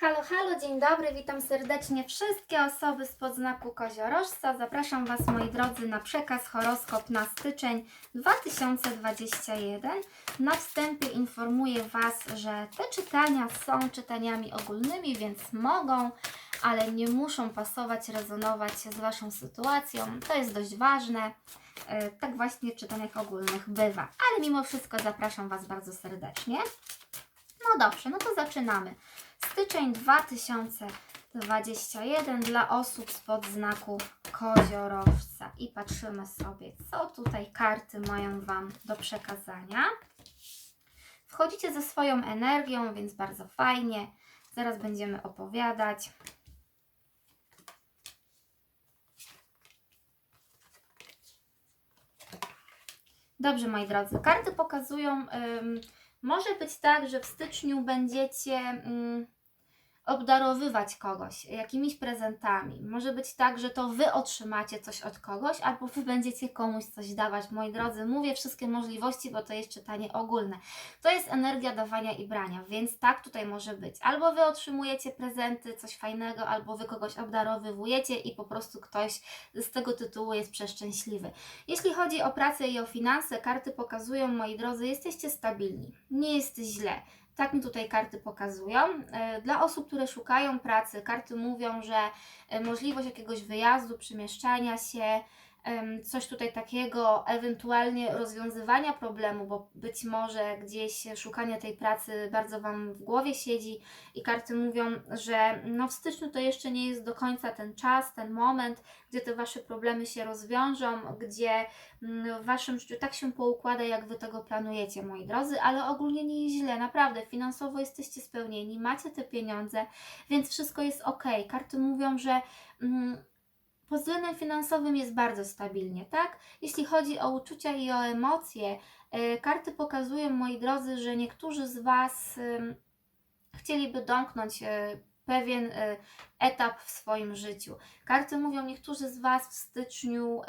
Halo, halo, dzień dobry, witam serdecznie wszystkie osoby z podznaku koziorożca. Zapraszam Was, moi drodzy, na przekaz horoskop na styczeń 2021. Na wstępie informuję Was, że te czytania są czytaniami ogólnymi, więc mogą, ale nie muszą pasować, rezonować z Waszą sytuacją. To jest dość ważne. E, Tak właśnie w czytaniach ogólnych bywa. Ale mimo wszystko zapraszam Was bardzo serdecznie. No dobrze, no to zaczynamy. Styczeń 2021 dla osób spod znaku koziorożca. I patrzymy sobie, co tutaj karty mają Wam do przekazania. Wchodzicie ze swoją energią, więc bardzo fajnie. Zaraz będziemy opowiadać. Dobrze, moi drodzy. Karty pokazują, może być tak, że w styczniu będziecie ym, obdarowywać kogoś jakimiś prezentami. Może być tak, że to Wy otrzymacie coś od kogoś, albo Wy będziecie komuś coś dawać. Moi drodzy, mówię wszystkie możliwości, bo to jest czytanie ogólne. To jest energia dawania i brania, więc tak tutaj może być. Albo Wy otrzymujecie prezenty, coś fajnego, albo Wy kogoś obdarowywujecie i po prostu ktoś z tego tytułu jest przeszczęśliwy. Jeśli chodzi o pracę i o finanse, karty pokazują, moi drodzy, jesteście stabilni. Nie jest źle. Tak mi tutaj karty pokazują. E, Dla osób, które szukają pracy, karty mówią, że e, możliwość jakiegoś wyjazdu, przemieszczania się, coś tutaj takiego, ewentualnie rozwiązywania problemu, bo być może gdzieś szukanie tej pracy bardzo Wam w głowie siedzi i karty mówią, że no w styczniu to jeszcze nie jest do końca ten czas, ten moment, gdzie te Wasze problemy się rozwiążą, gdzie mm, w Waszym życiu tak się poukłada, jak Wy tego planujecie, moi drodzy, ale ogólnie nie jest źle, naprawdę, finansowo jesteście spełnieni, macie te pieniądze, więc wszystko jest ok. Karty mówią, że mm, pod względem finansowym jest bardzo stabilnie, tak? Jeśli chodzi o uczucia i o emocje, e, karty pokazują, moi drodzy, że niektórzy z Was chcieliby domknąć e, pewien e, etap w swoim życiu. Karty mówią, niektórzy z Was w styczniu,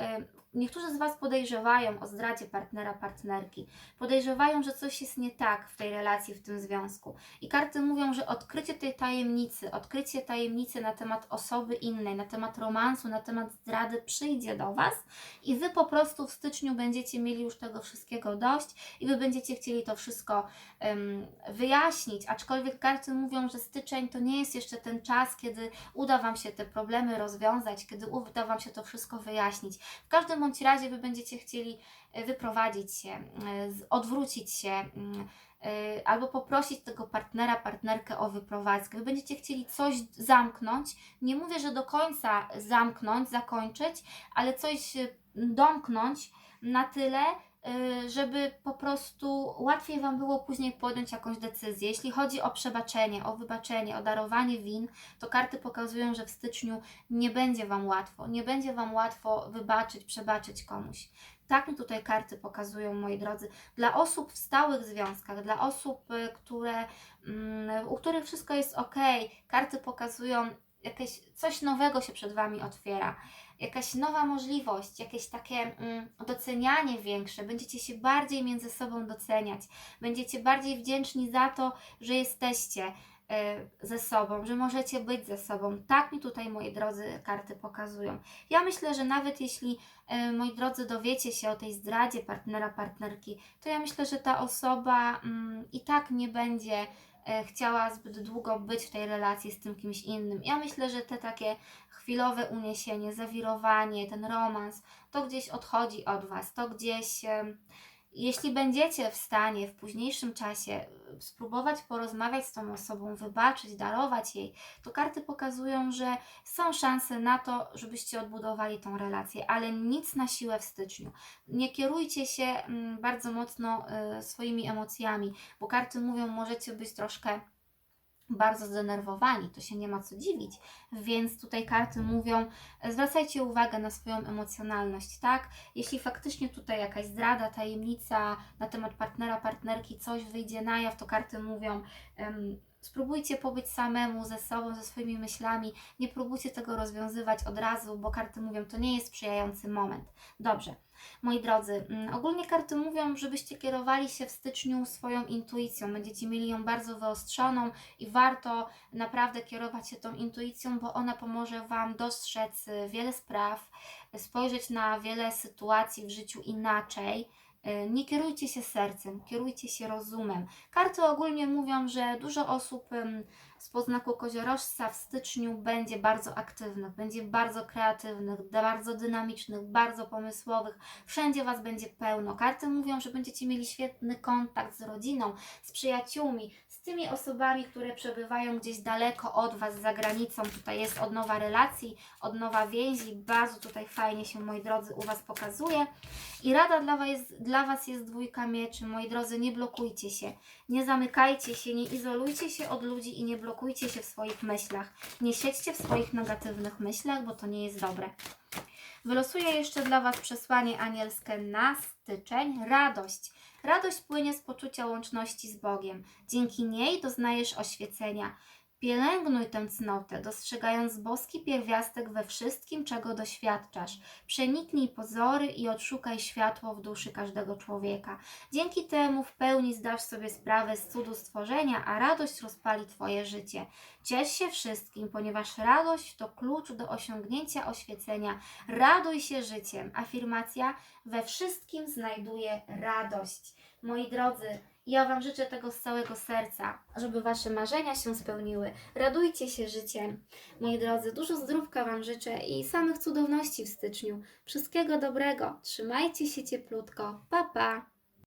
niektórzy z Was podejrzewają o zdradzie partnera, partnerki. Podejrzewają, że coś jest nie tak w tej relacji, w tym związku. I karty mówią, że odkrycie tej tajemnicy, odkrycie tajemnicy na temat osoby innej, na temat romansu, na temat zdrady przyjdzie do Was i Wy po prostu w styczniu będziecie mieli już tego wszystkiego dość i Wy będziecie chcieli to wszystko em, wyjaśnić, aczkolwiek karty mówią, że styczeń to nie jest jeszcze ten czas, kiedy uda Wam się te problemy rozwiązać, kiedy uda Wam się to wszystko wyjaśnić. W każdym bądź razie Wy będziecie chcieli e, wyprowadzić się, e, odwrócić się, mm, e, albo poprosić tego partnera, partnerkę o wyprowadzkę. Wy będziecie chcieli coś zamknąć. Nie mówię, że do końca zamknąć, zakończyć, ale coś domknąć na tyle, żeby po prostu łatwiej Wam było później podjąć jakąś decyzję. Jeśli chodzi o przebaczenie, o wybaczenie, o darowanie win, to karty pokazują, że w styczniu nie będzie Wam łatwo. Nie będzie Wam łatwo wybaczyć, przebaczyć komuś. Tak mi tutaj karty pokazują, moi drodzy. Dla osób w stałych związkach, dla osób, y, które, mm, u których wszystko jest ok, karty pokazują jakieś coś nowego się przed Wami otwiera. Jakaś nowa możliwość, jakieś takie mm, docenianie większe, będziecie się bardziej między sobą doceniać, będziecie bardziej wdzięczni za to, że jesteście ze sobą, że możecie być ze sobą. Tak mi tutaj, moi drodzy, karty pokazują. Ja myślę, że nawet jeśli, e, moi drodzy, dowiecie się o tej zdradzie partnera, partnerki, to ja myślę, że ta osoba mm, i tak nie będzie e, chciała zbyt długo być w tej relacji z tym kimś innym. Ja myślę, że te takie chwilowe uniesienie, zawirowanie, ten romans, to gdzieś odchodzi od Was, to gdzieś, jeśli będziecie w stanie w późniejszym czasie e, spróbować porozmawiać z tą osobą, wybaczyć, darować jej, to karty pokazują, że są szanse na to, żebyście odbudowali tą relację, ale nic na siłę w styczniu. Nie kierujcie się mm, bardzo mocno e, swoimi emocjami, bo karty mówią, możecie być troszkę bardzo zdenerwowani, to się nie ma co dziwić, więc tutaj karty mówią, zwracajcie uwagę na swoją emocjonalność, tak? Jeśli faktycznie tutaj jakaś zdrada, tajemnica na temat partnera, partnerki, coś wyjdzie na jaw, to karty mówią, em, Spróbujcie pobyć samemu ze sobą, ze swoimi myślami. Nie próbujcie tego rozwiązywać od razu, bo karty mówią, to nie jest sprzyjający moment. Dobrze. Moi drodzy, mm, ogólnie karty mówią, żebyście kierowali się w styczniu swoją intuicją. Będziecie mieli ją bardzo wyostrzoną i warto naprawdę kierować się tą intuicją, bo ona pomoże Wam dostrzec y, wiele spraw, spojrzeć na wiele sytuacji w życiu inaczej. Y, Nie kierujcie się sercem, kierujcie się rozumem. Karty ogólnie mówią, że dużo osób z poznaku koziorożca w styczniu będzie bardzo aktywnych, będzie bardzo kreatywnych, bardzo dynamicznych, bardzo pomysłowych. Wszędzie Was będzie pełno. Karty mówią, że będziecie mieli świetny kontakt z rodziną, z przyjaciółmi, z tymi osobami, które przebywają gdzieś daleko od Was, za granicą. Tutaj jest odnowa relacji, odnowa więzi. Bardzo tutaj fajnie się, moi drodzy, u Was pokazuje. I rada dla was, jest, dla was jest dwójka mieczy. Moi drodzy, nie blokujcie się, nie zamykajcie się, nie izolujcie się od ludzi i nie blokujcie się w swoich myślach. Nie siedźcie w swoich negatywnych myślach, bo to nie jest dobre. Wylosuję jeszcze dla Was przesłanie anielskie na styczeń. Radość. Radość płynie z poczucia łączności z Bogiem. Dzięki niej doznajesz oświecenia. Pielęgnuj tę cnotę, dostrzegając boski pierwiastek we wszystkim, czego doświadczasz. Przeniknij pozory i odszukaj światło w duszy każdego człowieka. Dzięki temu w pełni zdasz sobie sprawę z cudu stworzenia, a radość rozpali Twoje życie. Ciesz się wszystkim, ponieważ radość to klucz do osiągnięcia oświecenia. Raduj się życiem. Afirmacja we wszystkim znajduje radość. Moi drodzy, ja Wam życzę tego z całego serca, żeby Wasze marzenia się spełniły. Radujcie się życiem. Moi drodzy, dużo zdrówka Wam życzę i samych cudowności w styczniu. Wszystkiego dobrego. Trzymajcie się cieplutko. Pa, pa.